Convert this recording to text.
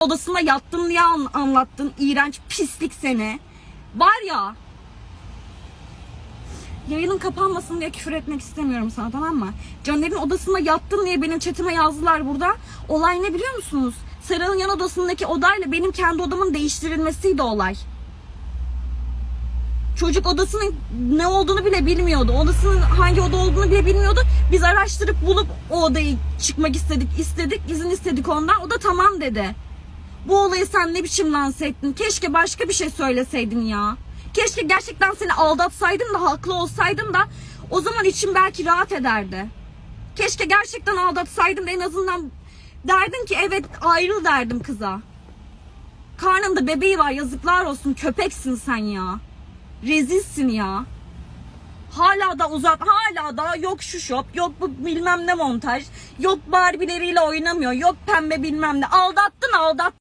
odasında yattın diye an- anlattın. İğrenç pislik seni. Var ya. Yayının kapanmasın diye küfür etmek istemiyorum sana tamam mı? Caner'in odasında yattın diye benim chatime yazdılar burada. Olay ne biliyor musunuz? Sera'nın yan odasındaki odayla benim kendi odamın değiştirilmesiydi olay. Çocuk odasının ne olduğunu bile bilmiyordu. Odasının hangi oda olduğunu bile bilmiyordu. Biz araştırıp bulup o odayı çıkmak istedik, istedik, izin istedik ondan. O da tamam dedi. Bu olayı sen ne biçim lanse ettin? Keşke başka bir şey söyleseydin ya. Keşke gerçekten seni aldatsaydım da haklı olsaydın da o zaman içim belki rahat ederdi. Keşke gerçekten aldatsaydım da en azından derdin ki evet ayrıl derdim kıza. Karnında bebeği var yazıklar olsun köpeksin sen ya. Rezilsin ya. Hala da uzat, hala da yok şu şop, yok bu bilmem ne montaj, yok Barbie'leriyle oynamıyor, yok pembe bilmem ne. Aldattın aldattın.